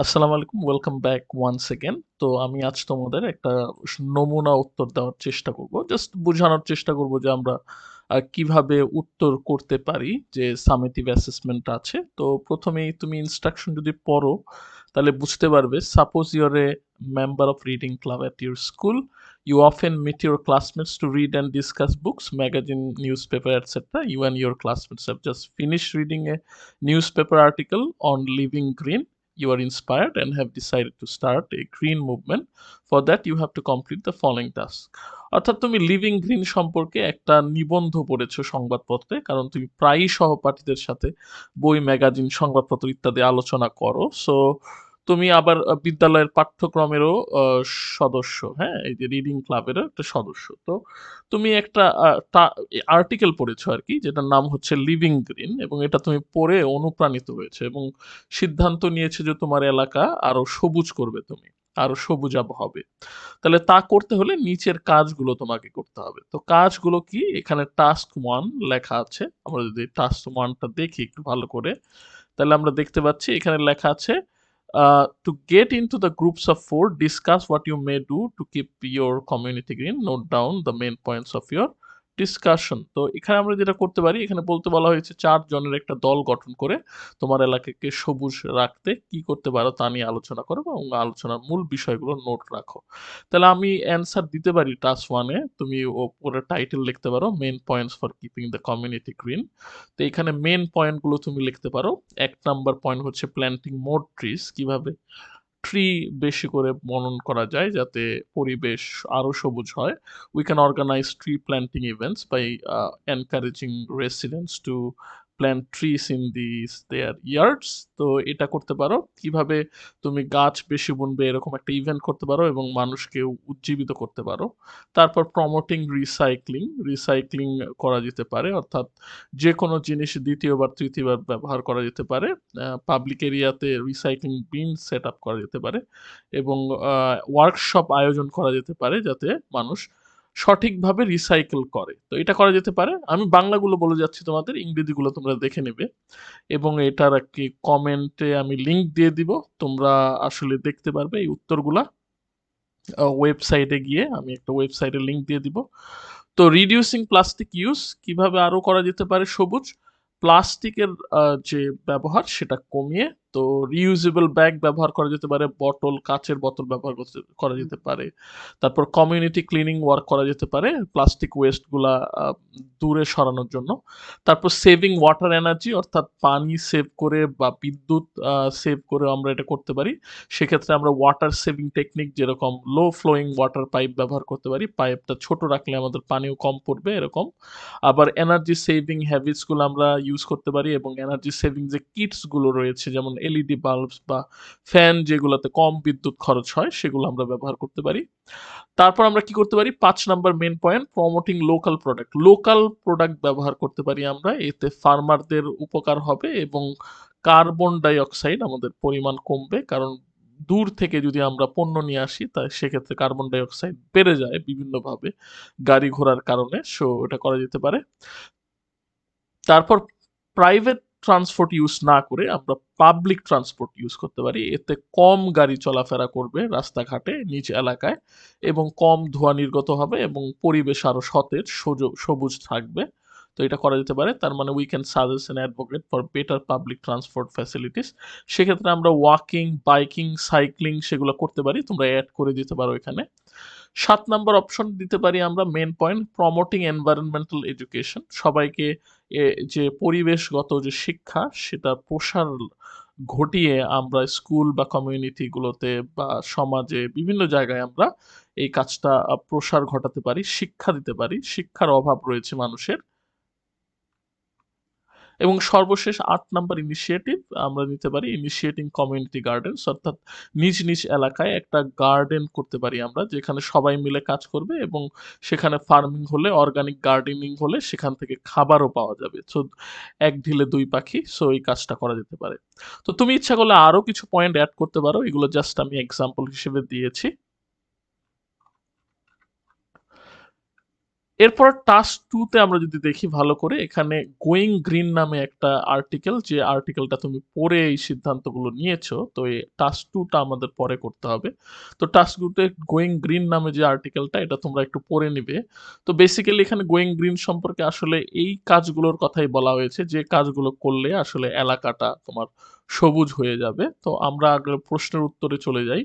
আসসালামু আলাইকুম। Welcome back once again. তো আমি আজ তোমাদের একটা নমুনা উত্তর দেওয়ার চেষ্টা করব। জাস্ট বোঝানোর চেষ্টা করব যে আমরা কীভাবে উত্তর করতে পারি যে সামেটিভ অ্যাসেসমেন্ট আছে। তো প্রথমেই তুমি ইনস্ট্রাকশন যদি পড়ো তাহলে বুঝতে পারবে suppose you are a member of reading club at your school. You often meet your classmates to read and discuss books, magazine, newspaper, etc. You and your classmates have just finished reading a newspaper article on living green. You are inspired and have decided to start a green movement. For that, you have to complete the following task. অর্থাৎ তুমি living green সম্পর্কে একটা নিবন্ধ পড়েছো সংবাদপত্রে কারণ তুমি প্রায়ই সহপাঠীদের সাথে বই, ম্যাগাজিন, সংবাদপত্র ইত্যাদি আলোচনা করো। সো তুমি আবার বিদ্যালয়ের পাঠ্যক্রমেরও সদস্য, হ্যাঁ? এই যে রিডিং ক্লাবেরও একটা সদস্য। তো তুমি একটা আর্টিকেল পড়েছো আর কি যেটার নাম হচ্ছে 'লিভিং গ্রিন' এবং এটা তুমি পড়ে অনুপ্রাণিত হয়েছে এবং সিদ্ধান্ত নিয়েছো যে তোমার এলাকা আরও সবুজ করবে তুমি। আরও সবুজাভ হবে। তাহলে তা করতে হলে নিচের কাজগুলো তোমাকে করতে হবে। তো কাজগুলো কি? এখানে টাস্ক 1 লেখা আছে। আমরা যদি টাস্ক 1 টা দেখি একটু ভালো করে, তাহলে আমরা দেখতে পাচ্ছি এখানে লেখা আছে আ "To get into the groups of 4, discuss what you may do to keep your community green. Note down the main points of your discussion." তো এখানে আমরা যেটা করতে পারি, এখানে বলতে বলা হয়েছে ৪ জনের একটা দল গঠন করে তোমার এলাকাকে সবুজ রাখতে কি করতে পারো তা নিয়ে আলোচনা করো এবং আলোচনার মূল বিষয়গুলো নোট রাখো। তাহলে আমি অ্যান্সার দিতে পারি টাস্ক 1 এ। তুমি ওপরে টাইটেল লিখতে পারো main points for keeping the community green." তো এখানে মেন পয়েন্টগুলো তুমি লিখতে পারো। এক নাম্বার পয়েন্ট হচ্ছে প্ল্যান্টিং মোর ট্রিজ কীভাবে ট্রি বেশি করে মনন করা যায় যাতে পরিবেশ আরও সবুজ হয়। We can organize tree planting events by encouraging residents to plant trees in these their yards. তো এটা করতে পারো। কীভাবে তুমি গাছ বেশি বুনবে এরকম একটা ইভেন্ট করতে পারো এবং মানুষকে উজ্জীবিত করতে পারো। তারপর প্রমোটিং রিসাইক্লিং, রিসাইক্লিং করা যেতে পারে। অর্থাৎ যেকোনো জিনিস ২য় বার, ৩য় বার ব্যবহার করা যেতে পারে। পাবলিক এরিয়াতে রিসাইক্লিং বিন সেট আপ করা যেতে পারে এবং ওয়ার্কশপ আয়োজন করা যেতে পারে যাতে মানুষ সঠিকভাবে রিসাইকেল করে। তো এটা করা যেতে পারে। আমি বাংলাগুলো বলে যাচ্ছি তোমাদের, ইংরেজিগুলো তোমরা দেখে নেবে এবং এটার একটি কমেন্টে আমি লিংক দিয়ে দিব। তোমরা আসলে দেখতে পারবে এই উত্তরগুলা। ওয়েবসাইটে গিয়ে আমি একটা ওয়েবসাইটের লিংক দিয়ে দিব। তো রিডিউসিং প্লাস্টিক ইউজ কীভাবে আরও করা যেতে পারে সবুজ? প্লাস্টিকের যে ব্যবহার সেটা কমিয়ে তো রিউজেবল ব্যাগ ব্যবহার করা যেতে পারে, বটল, কাঁচের বোতল ব্যবহার করা যেতে পারে। তারপর কমিউনিটি ক্লিনিং ওয়ার্ক করা যেতে পারে প্লাস্টিক ওয়েস্টগুলা দূরে সরানোর জন্য। তারপর সেভিং ওয়াটার এনার্জি অর্থাৎ পানি সেভ করে বা বিদ্যুৎ সেভ করে আমরা এটা করতে পারি। সেক্ষেত্রে আমরা ওয়াটার সেভিং টেকনিক যেরকম লো ফ্লোয়িং ওয়াটার পাইপ ব্যবহার করতে পারি। পাইপটা ছোট রাখলে আমাদের পানিও কম পড়বে এরকম। আবার এনার্জি সেভিং হ্যাবিটসগুলো আমরা ইউজ করতে পারি এবং এনার্জি সেভিং যে কিটসগুলো রয়েছে যেমন এলইডি বাল্বস বা ফ্যান যেগুলোতে কম বিদ্যুৎ খরচ হয়, সেগুলো আমরা ব্যবহার করতে পারি। তারপর আমরা কি করতে পারি? পাঁচ number main point promoting local product. Local product ব্যবহার করতে পারি আমরা। এতে ফার্মারদের উপকার হবে এবং কার্বন ডাই অক্সাইড আমাদের পরিমাণ কমবে। কারণ দূর থেকে যদি আমরা পণ্য নিয়ে আসি, তা সেক্ষেত্রে কার্বন ডাইঅক্সাইড বেড়ে যায় বিভিন্নভাবে গাড়ি ঘোড়ার কারণে। সো এটা করা যেতে পারে। তারপর প্রাইভেট ট্রান্সপোর্ট ইউজ না করে আমরা পাবলিক ট্রান্সপোর্ট ইউজ করতে পারি। এতে কম গাড়ি চলাফেরা করবে রাস্তাঘাটে নিজ এলাকায় এবং কম ধোঁয়া নির্গত হবে এবং পরিবেশ আরও সতেজ সবুজ থাকবে। তো এটা করা যেতে পারে। তার মানে we can suggest and advocate for better public transport facilities. সেক্ষেত্রে আমরা ওয়াকিং, বাইকিং, সাইক্লিং সেগুলো করতে পারি। তোমরা অ্যাড করে দিতে পারো এখানে। ৭ নাম্বার অপশন দিতে পারি আমরা main point promoting environmental education. সবাইকে যে পরিবেশগত যে শিক্ষা সেটা প্রসার ঘটিয়ে আমরা স্কুল বা কমিউনিটিগুলোতে বা সমাজে বিভিন্ন জায়গায় আমরা এই কাজটা প্রসার ঘটাতে পারি, শিক্ষা দিতে পারি। শিক্ষার অভাব রয়েছে মানুষের। এবং সর্বশেষ আট নাম্বার ইনিশিয়েটিভ আমরা নিতে পারি ইনিশিয়েটিং কমিউনিটি গার্ডেনস অর্থাৎ নিজ, নিজ এলাকায় একটা গার্ডেন করতে পারি আমরা যেখানে সবাই মিলে কাজ করবে এবং সেখানে ফার্মিং হলে অর্গানিক গার্ডেনিং হলে সেখান থেকে খাবারও পাওয়া যাবে। সো এক ঢিলে দুই পাখি। সো এই কাজটা করা যেতে পারে। তো তুমি ইচ্ছা করলে আরও কিছু পয়েন্ট অ্যাড করতে পারো। এগুলো জাস্ট আমি এক্সাম্পল হিসেবে দিয়েছি। এরপর টাস্ক টু তে আমরা যদি দেখি ভালো করে, এখানে গোয়িং গ্রিন নামে একটা আর্টিকেল যে আর্টিকেলটা তুমি পরে এই সিদ্ধান্তগুলো নিয়েছো, তো এই টাস্ক টুটা আমাদের পরে করতে হবে। তো টাস্ক টুতে গোয়িং গ্রিন নামে যে আর্টিকেলটা এটা তোমরা একটু পড়ে নিবে। তো বেসিক্যালি এখানে গোয়িং গ্রিন সম্পর্কে আসলে এই কাজগুলোর কথাই বলা হয়েছে, যে কাজগুলো করলে আসলে এলাকাটা তোমার সবুজ হয়ে যাবে। তো আমরা আগে প্রশ্নের উত্তরে চলে যাই।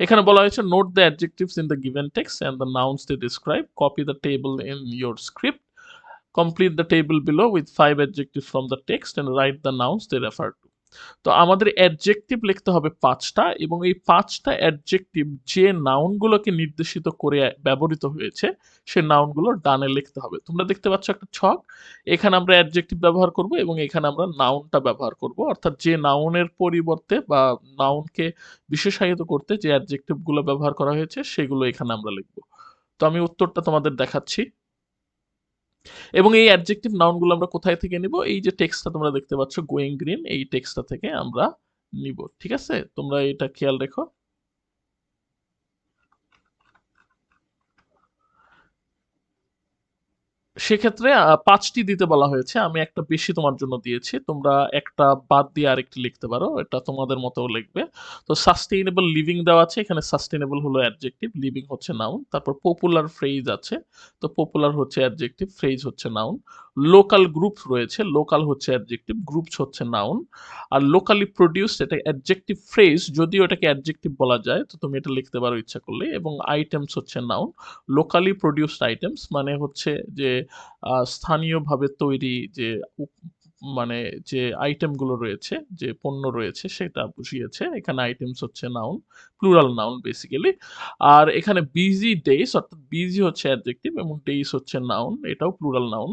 এখানে বলা হয়েছে note the adjectives in the given text and the nouns they describe copy the table in your script complete the table below with five adjective from the text and write the nouns they refer to তো আমাদের adjective লিখতে হবে পাঁচটা এবং এই পাঁচটা adjective যে নাউনগুলোকে নির্দেশিত করে ব্যবহৃত হয়েছে, সে নাউনগুলো ডানে লিখতে হবে। তোমরা দেখতে পাচ্ছ একটা ছক, এখানে আমরা অ্যাডজেক্টিভ ব্যবহার করব এবং এখানে আমরা নাউনটা ব্যবহার করব। অর্থাৎ যে নাউনের পরিবর্তে বা নাউনকে বিশেষায়িত করতে যে অ্যাডজেক্টিভগুলো ব্যবহার করা হয়েছে, সেগুলো এখানে আমরা লিখব। তো আমি উত্তরটা তোমাদের দেখাচ্ছি। এবং এই অ্যাডজেক্টিভ নাউনগুলো আমরা কোথায় থেকে নিব? এই যে টেক্সটটা তোমরা দেখতে পাচ্ছ গোয়িং গ্রিন এই টেক্সটটা থেকে আমরা নিব, ঠিক আছে? তোমরা এটা খেয়াল রেখো। সেক্ষেত্রে পাঁচটি দিতে বলা হয়েছে। আমি একটা বেশি তোমার জন্য দিয়েছি। তোমরা একটা বাদ দিয়ে আরেকটি লিখতে পারো। এটা তোমাদের মতো লিখবে। তো সাস্টেইনেবল লিভিং দেওয়া আছে। এখানে সাস্টেইনেবল হলো অ্যাডজেক্টিভ লিভিং হচ্ছে নাউন তারপর পপুলার ফ্রেজ আছে। তো পপুলার হচ্ছে অ্যাডজেক্টিভ ফ্রেজ হচ্ছে নাউন লোকাল গ্রুপস রয়েছে লোকাল হচ্ছে অ্যাডজেক্টিভ গ্রুপস হচ্ছে নাউন আর লোকালি প্রডিউসড এটা অ্যাডজেক্টিভ ফ্রেজ যদিও এটাকে অ্যাডজেক্টিভ বলা যায়, তো তুমি এটা লিখতে পারো ইচ্ছা করলে, এবং আইটেমস হচ্ছে নাউন লোকালি প্রডিউসড আইটেমস মানে হচ্ছে যে স্থানীয়ভাবে তৈরি যে মানে যে আইটেমগুলো রয়েছে, যে পণ্য রয়েছে সেটা বুঝিয়েছে। এখানে আইটেমস হচ্ছে নাউন প্লুরাল নাউন বেসিক্যালি আর এখানে বিজি ডেইস অর্থাৎ বিজি হচ্ছে অ্যাডজেক্টিভ এবং ডেইস হচ্ছে নাউন এটাও প্লুরাল নাউন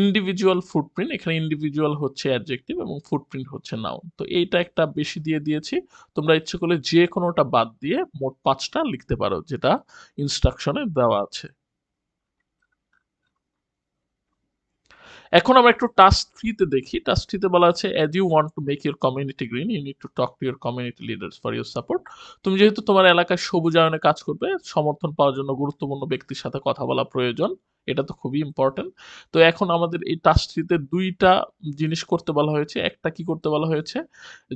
ইন্ডিভিজুয়াল ফুটপ্রিন্ট এখানে ইন্ডিভিজুয়াল হচ্ছে অ্যাডজেক্টিভ এবং ফুটপ্রিন্ট হচ্ছে নাউন তো এইটা একটা বেশি দিয়ে দিয়েছি। তোমরা ইচ্ছে করলে যে কোনোটা বাদ দিয়ে মোট পাঁচটা লিখতে পারো, যেটা ইনস্ট্রাকশনে দেওয়া আছে। এখন আমরা একটু টাস্ক থ্রিতে দেখি। টাস্ক থ্রিতে বলা আছে as you want to make your community green you need to talk to your community leaders for your support তুমি যেহেতু তোমার এলাকায় সবুজায়নে কাজ করবে, সমর্থন পাওয়ার জন্য গুরুত্বপূর্ণ ব্যক্তির সাথে কথা বলা প্রয়োজন। এটা তো খুবই ইম্পর্টেন্ট তো এখন আমাদের এই টাস্কটিতে দুইটা জিনিস করতে বলা হয়েছে। একটা কি করতে বলা হয়েছে?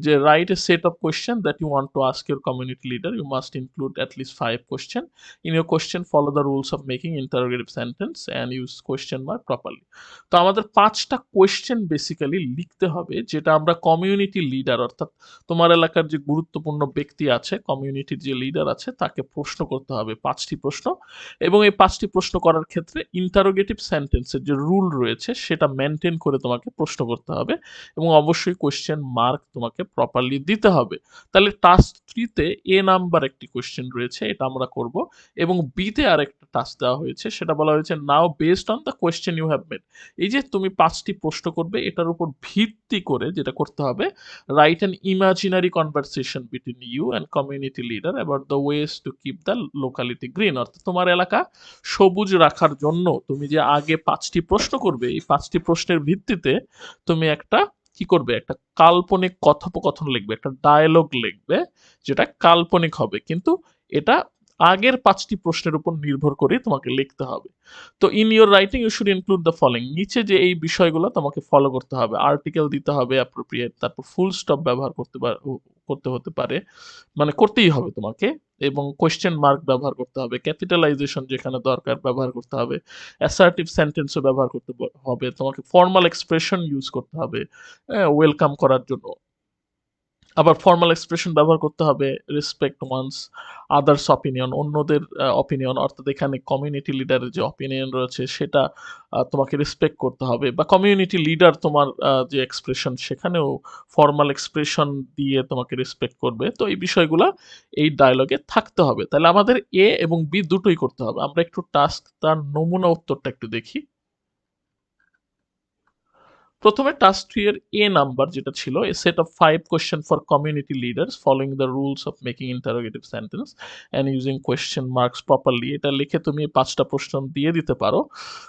যে write a set of question that you want to ask your community leader you must include at least five question in your question follow the rules of making interrogative sentence and use question mark properly তো আমাদের পাঁচটা question basically লিখতে হবে, যেটা আমরা community leader অর্থাৎ তোমার এলাকার যে গুরুত্বপূর্ণ ব্যক্তি আছে কমিউনিটির যে লিডার আছে, তাকে প্রশ্ন করতে হবে পাঁচটি প্রশ্ন। এবং এই পাঁচটি প্রশ্ন করার ক্ষেত্রে ইন্টারোগেটিভ সেন্টেন্সের যে রুল রয়েছে, সেটা মেনটেন করে তোমাকে প্রশ্ন করতে হবে এবং অবশ্যই কোয়েশ্চেন মার্ক তোমাকে প্রপারলি দিতে হবে। তাহলে টাস্ক থ্রিতে এ নাম্বার একটি কোয়েশ্চেন রয়েছে, এটা আমরা করব এবং বিতে আরেকটা টাস্ক দেওয়া হয়েছে, সেটা বলা হয়েছে now based on the question you have made এই যে তুমি পাঁচটি প্রশ্ন করবে, এটার উপর ভিত্তি করে যেটা করতে হবে write an imaginary conversation between you and community leader about the ways to keep the locality green অর্থাৎ তোমার এলাকা সবুজ রাখার জন্য তুমি যে আগে পাঁচটি প্রশ্ন করবে, এই পাঁচটি প্রশ্নের ভিত্তিতে তুমি একটা কি করবে, একটা কাল্পনিক কথোপকথন লিখবে, একটা ডায়লগ লিখবে, যেটা কাল্পনিক হবে। কিন্তু এটা আগের পাঁচটি প্রশ্নের উপর নির্ভর করে তোমাকে লিখতে হবে। তো in your writing you should include the following নিচে যে এই বিষয়গুলো তোমাকে ফলো করতে হবে। আর্টিকেল দিতে হবে অ্যাপ্রোপ্রিয়েট তারপর ফুল স্টপ ব্যবহার করতে করতে হতে পারে। মানে করতেই হবে তোমাকে এবং কোয়েশ্চেন মার্ক ব্যবহার করতে হবে। ক্যাপিটালাইজেশন যেখানে দরকার ব্যবহার করতে হবে। অ্যাসার্টিভ সেন্টেন্সও ব্যবহার করতে হবে। তোমাকে ফর্মাল এক্সপ্রেশন ইউজ করতে হবে। ওয়েলকাম করার জন্য। আবার ফর্মাল এক্সপ্রেশন ব্যবহার করতে হবে রেসপেক্ট ওয়ান্স আদার্স অপিনিয়ন অন্যদের অপিনিয়ন অর্থাৎ এখানে কমিউনিটি লিডারের যে অপিনিয়ন রয়েছে, সেটা তোমাকে রেসপেক্ট করতে হবে বা কমিউনিটি লিডার তোমার যে এক্সপ্রেশন সেখানেও ফর্মাল এক্সপ্রেশন দিয়ে তোমাকে রেসপেক্ট করবে। তো এই বিষয়গুলো এই ডায়লগে থাকতে হবে। তাহলে আমাদের এ এবং বি দুটোই করতে হবে। আমরা একটু টাস্ক তার নমুনা উত্তরটা একটু দেখি। প্রথমে টাস্ক থ্রি এর এ নাম্বার যেটা ছিল a set of five question for community leaders following the rules of making interrogative sentence and using question marks properly এটা লিখে তুমি পাঁচটা প্রশ্ন দিয়ে দিতে পারো।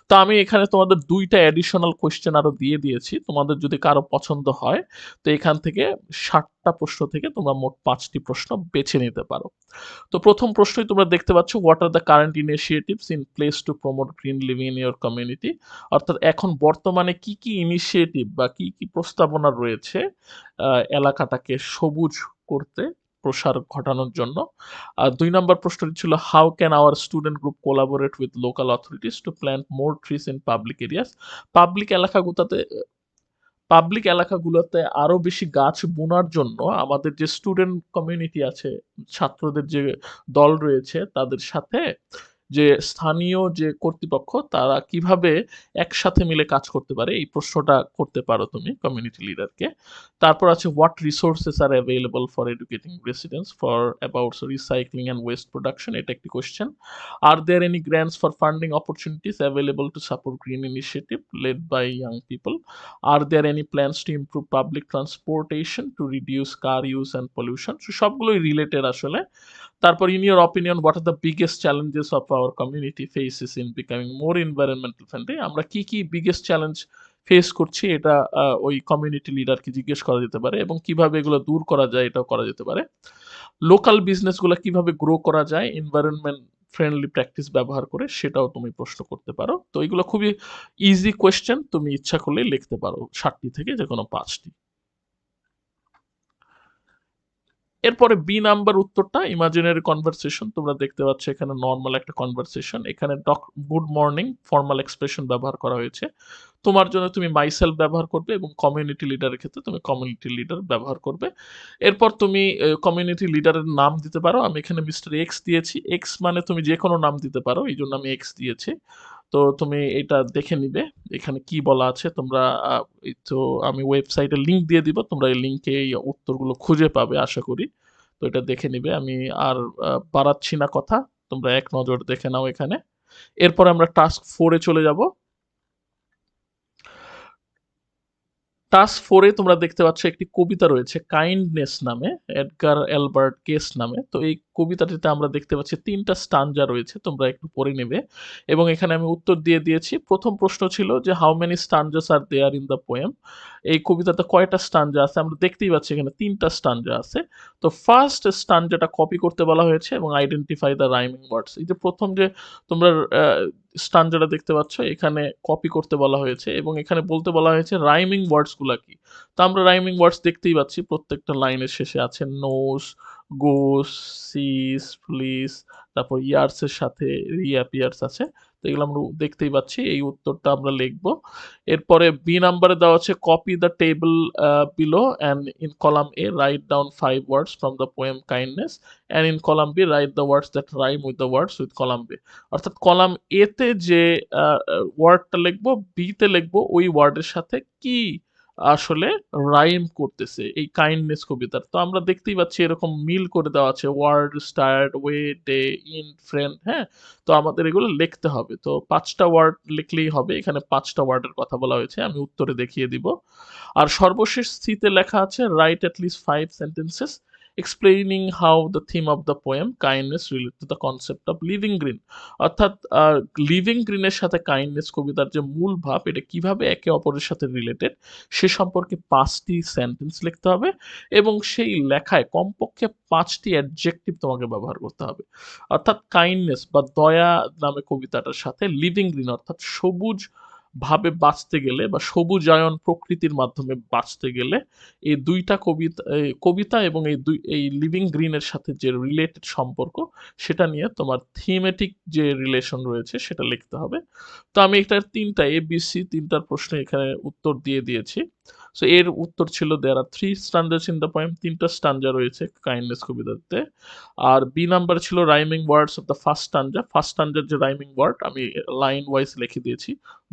তো আমি এখানে তোমাদের দুইটা অ্যাডিশনাল কোয়েশ্চেন আরও দিয়ে দিয়েছি। তোমাদের যদি কারও পছন্দ হয়, তো এখান থেকে ষাট সাতটা প্রশ্ন থেকে তোমরা মোট পাঁচটি প্রশ্ন বেছে নিতে পারো। তো প্রথম প্রশ্নই তোমরা দেখতে পাচ্ছ what are the current initiatives in place to promote green living in your community অর্থাৎ এখন বর্তমানে কি কি ইনিশিয়েটিভ বা কি কি প্রস্তাবনা রয়েছে এলাকাটাকে সবুজ করতে, প্রসার ঘটানোর জন্য। আর দুই নম্বর প্রশ্নটি ছিল how can our student group collaborate with local authorities to plant more trees in public areas public এলাকাগুলোতে পাবলিক এলাকাগুলোতে আরও বেশি গাছ বোনার জন্য আমাদের যে স্টুডেন্ট কমিউনিটি আছে, ছাত্রদের যে দল রয়েছে, তাদের সাথে যে স্থানীয় যে কর্তৃপক্ষ, তারা কীভাবে একসাথে মিলে কাজ করতে পারে, এই প্রশ্নটা করতে পারো তুমি কমিউনিটি লিডারকে তারপর আছে what resources are available for educating residents for about recycling and waste production এটা একটি question are there any grants for funding opportunities available to support green initiative led by young people are any plans to improve public transportation to reduce car use and pollution? So, সবগুলোই related আসলে। তারপর in your opinion what are the biggest challenges of our community faces in becoming more environmental friendly আমরা কি কি biggest challenge face করছি এটা ওই community লিডারকে জিজ্ঞেস করা যেতে পারে এবং কীভাবে এগুলো দূর করা যায় এটাও করা যেতে পারে। লোকাল বিজনেসগুলো কীভাবে গ্রো করা যায় এনভায়রনমেন্ট ফ্রেন্ডলি প্র্যাকটিস ব্যবহার করে সেটাও তুমি প্রশ্ন করতে পারো। তো এগুলো খুবই ইজি কোয়েশ্চেন তুমি ইচ্ছা করলে লিখতে পারো ষাটটি থেকে যে কোনো পাঁচটি। এরপরে বি নাম্বার উত্তরটা ইমাজিনারি কনভারসেশন তোমরা দেখতে পাচ্ছ এখানে নর্মাল একটা কনভারসেশন এখানে ডক গুড মর্নিং ফর্মাল এক্সপ্রেশন ব্যবহার করা হয়েছে। তোমার জন্য তুমি মাইসেলফ ব্যবহার করবে এবং কমিউনিটি লিডারের ক্ষেত্রে তুমি কমিউনিটি লিডার ব্যবহার করবে। এরপর তুমি কমিউনিটি লিডারের নাম দিতে পারো। আমি এখানে মিস্টার এক্স দিয়েছি। এক্স মানে তুমি যে কোনো নাম দিতে পারো, এই জন্য আমি এক্স দিয়েছি। তো তুমি এটা দেখে নিবে। এখানে কি বলা আছে, তোমরা তো আমি ওয়েবসাইটে লিঙ্ক দিয়ে দিব, তোমরা এই লিঙ্কে এই উত্তরগুলো খুঁজে পাবে আশা করি। তো এটা দেখে নিবে। আমি আর বাড়াচ্ছি না কথা, তোমরা এক নজর দেখে নাও এখানে। এরপর আমরা টাস্ক ফোরে চলে যাব। টাস্ক ফোরে তোমরা দেখতে পাচ্ছ একটি কবিতা রয়েছে কাইন্ডনেস নামে এডগার অ্যালবার্ট কেস নামে। তো এই কবিতাটিতে আমরা দেখতে পাচ্ছি তিনটা স্টানজা রয়েছে, তোমরা একটু পড়ে নেবে। এবং এখানে আমি উত্তর দিয়ে দিয়েছি, প্রথম প্রশ্ন ছিল যে how many stanzas are there in the poem এই কবিতাতে কয়টা স্টানজা আছে? আমরা দেখতেই পাচ্ছি এখানে তিনটা স্টানজা আছে। তো ফার্স্ট স্টানজাটা কপি করতে বলা হয়েছে এবং আইডেন্টিফাই দ্য রাইমিং ওয়ার্ডস এই যে প্রথম যে তোমরা স্টানজাটা দেখতে পাচ্ছ, এখানে কপি করতে বলা হয়েছে এবং এখানে বলতে বলা হয়েছে রাইমিং ওয়ার্ডসগুলো কি? তো আমরা রাইমিং ওয়ার্ডস দেখতেই পাচ্ছি, প্রত্যেকটা লাইনের শেষে আছে নোস গোস সিস প্লিজ তারপর ইয়ার্সের সাথে রিঅ্যাপিয়ার্স আছে। তো এগুলো আমরা দেখতেই পাচ্ছি, এই উত্তরটা আমরা লিখব। এরপরে বি নাম্বারে দেওয়া আছে copy the table below and in column A write down five words from the poem kindness and in column B write the words that rhyme with the words with column B অর্থাৎ column এতে যে ওয়ার্ডটা লিখব বিতে লিখব, ওই ওয়ার্ডের সাথে কি আসলে রাইম করতেছে, এই কাইন্ডনেস কবিতার। তো আমরা দেখতেই পাচ্ছি এরকম মিল করে দেওয়া আছে word start way day in friend হ্যাঁ? তো আমাদের এগুলো লিখতে হবে। তো পাঁচটা ওয়ার্ড লিখলেই হবে, এখানে পাঁচটা ওয়ার্ডের কথা বলা হয়েছে, আমি উত্তরে দেখিয়ে দিব। আর সর্বশেষ স্থিতে লেখা আছে write at least five sentences explaining how the theme of the poem kindness relate to the concept of living green অর্থাৎ লিভিং গ্রিনের সাথে কাইন্ডনেস কবিতার যে মূল ভাব, এটা কীভাবে একে অপরের সাথে রিলেটেড সে সম্পর্কে পাঁচটি সেন্টেন্স লিখতে হবে এবং সেই লেখায় কমপক্ষে পাঁচটি অ্যাডজেক্টিভ তোমাকে ব্যবহার করতে হবে। অর্থাৎ কাইন্ডনেস বা দয়া নামে কবিতাটার সাথে লিভিং গ্রিন অর্থাৎ সবুজ ভাবে বাঁচতে গেলে বা সবুজায়ন প্রকৃতির মাধ্যমে বাঁচতে গেলে এই দুইটা কবিতা কবিতা এবং এই দুই, এই লিভিং গ্রিনের সাথে যে রিলেটেড সম্পর্ক, সেটা নিয়ে তোমার থিমেটিক যে রিলেশন রয়েছে সেটা লিখতে হবে। তো আমি এটার তিনটা এ বি সি তিনটার প্রশ্ন এখানে উত্তর দিয়ে দিয়েছি। সো এর উত্তর ছিল there are three stanzas in the poem তিনটা স্টান্জা রয়েছে কাইন্ডনেস কবিতাতে। আর বি নাম্বার ছিল rhyming words of the first stanza first স্টান্জার যে রাইমিং ওয়ার্ড আমি লাইন ওয়াইজ লিখে দিয়েছি।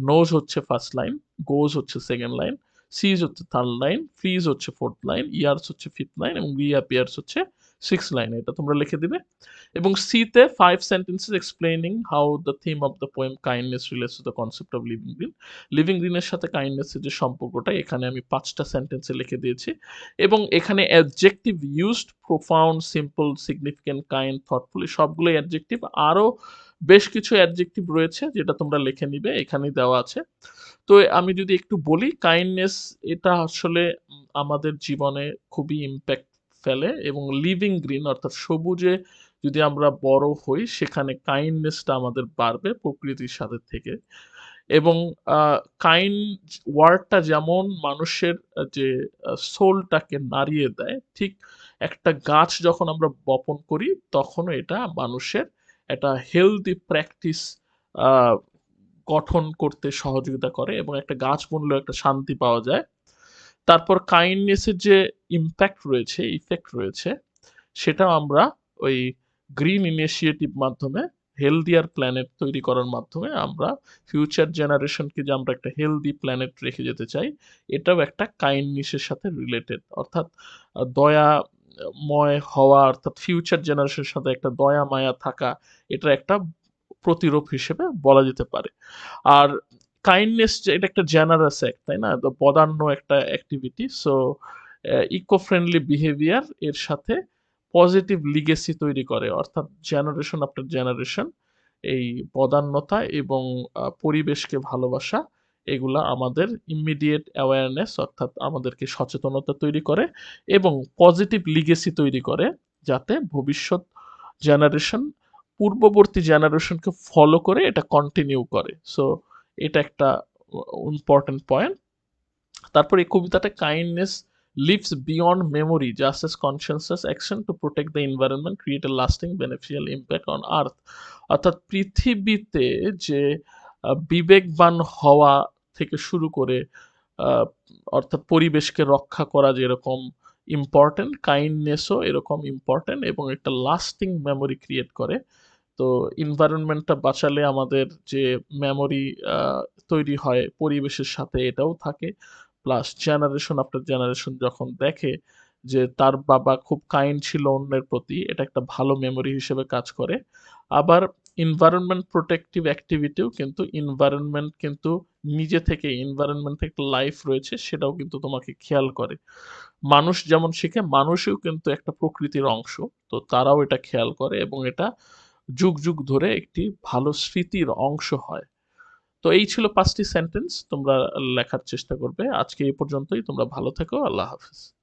নোজ হচ্ছে ফার্স্ট লাইন গোজ হচ্ছে সেকেন্ড লাইন সিজ হচ্ছে থার্ড লাইন ফ্রিজ হচ্ছে ফোর্থ লাইন ইয়ার্স হচ্ছে ফিফথ লাইন এবং রিঅ্যাপিয়ার্স হচ্ছে সিক্স লাইন এটা তোমরা লিখে দিবে। এবং সিতে five sentences explaining how the theme of the poem kindness relates to the concept of living green living গ্রিনের সাথে কাইন্ডনেসের যে সম্পর্কটা, এখানে আমি পাঁচটা সেন্টেন্সে লিখে দিয়েছি। এবং এখানে adjective used profound simple significant kind thoughtful সবগুলোই অ্যাডজেক্টিভ আরও বেশ কিছু অ্যাডজেক্টিভ রয়েছে যেটা তোমরা লিখে নিবে, এখানেই দেওয়া আছে। তো আমি যদি একটু বলি কাইন্ডনেস এটা আসলে আমাদের জীবনে খুবই ইম্প্যাক্ট ফেলে এবং লিভিং গ্রিন অর্থাৎ সবুজে যদি আমরা বড় হই, সেখানে কাইন্ডনেসটা আমাদের বাড়বে প্রকৃতির সাথে থেকে। এবং কাইন্ড ওয়ার্ডটা যেমন মানুষের যে সোলটাকে নাড়িয়ে দেয়, ঠিক একটা গাছ যখন আমরা বপন করি তখন এটা মানুষের একটা হেলদি প্র্যাকটিস গঠন করতে সহযোগিতা করে এবং একটা গাছ বুনলেও একটা শান্তি পাওয়া যায়। তারপর কাইন্ডনেসের যে ইম্প্যাক্ট রয়েছে ইফেক্ট রয়েছে সেটাও আমরা ওই গ্রিন ইনিশিয়েটিভ মাধ্যমে হেলদিয়ার প্ল্যানেট তৈরি করার মাধ্যমে আমরা ফিউচার জেনারেশনকে যে আমরা একটা হেলদি প্ল্যানেট রেখে যেতে চাই, এটাও একটা কাইন্ডনেসের সাথে রিলেটেড অর্থাৎ দয়া, ময় হওয়া, অর্থাৎ ফিউচার জেনারেশনের সাথে একটা দয়া, মায়া থাকা, এটা একটা প্রতিরূপ হিসেবে বলা যেতে পারে। আর কাইন্ডনেস এটা একটা জেনারাস অ্যাক্ট তাই না? বদান্য একটা activity so eco friendly behaviour এর সাথে পজিটিভ লিগেসি তৈরি করে, অর্থাৎ জেনারেশন আফটার জেনারেশন এই বদান্যতা এবং পরিবেশকে ভালোবাসা, এগুলা আমাদের ইমিডিয়েট অ্যাওয়ারনেস অর্থাৎ আমাদেরকে সচেতনতা তৈরি করে এবং পজিটিভ লিগেসি তৈরি করে, যাতে ভবিষ্যৎ জেনারেশন পূর্ববর্তী জেনারেশনকে ফলো করে এটা কন্টিনিউ করে। সো এটা একটা ইম্পর্টেন্ট পয়েন্ট তারপর এই কবিতাটা kindness lives beyond memory just as consciousness action to protect the environment create a lasting beneficial impact on earth অর্থাৎ পৃথিবীতে যে বিবেকবান হওয়া থেকে শুরু করে অর্থাৎ পরিবেশকে রক্ষা করা যেরকম ইম্পর্টেন্ট কাইন্ডনেসও এরকম ইম্পর্টেন্ট এবং একটা লাস্টিং মেমোরি ক্রিয়েট করে। তো এনভায়রনমেন্টটা বাঁচালে আমাদের যে মেমোরি তৈরি হয় পরিবেশের সাথে এটাও থাকে। প্লাস জেনারেশন আফটার জেনারেশন যখন দেখে যে তার বাবা খুব কাইন্ড ছিল অন্যের প্রতি, এটা একটা ভালো মেমোরি হিসেবে কাজ করে। আবার এনভায়রনমেন্ট প্রোটেক্টিভ অ্যাক্টিভিটিও কিন্তু এনভায়রনমেন্ট কিন্তু নিজে থেকে এনভায়রনমেন্ট একটা লাইফ রয়েছে সেটাও কিন্তু তোমাকে খেয়াল করে। মানুষ যেমন শিখে, মানুষও কিন্তু একটা প্রকৃতির অংশ, তো তারাও এটা খেয়াল করে এবং এটা যুগ যুগ ধরে একটি ভালো স্মৃতির অংশ হয়। তো এই ছিল পাঁচটি সেন্টেন্স তোমরা লেখার চেষ্টা করবে। আজকে এই পর্যন্তই, তোমরা ভালো থেকো, আল্লাহ হাফিজ।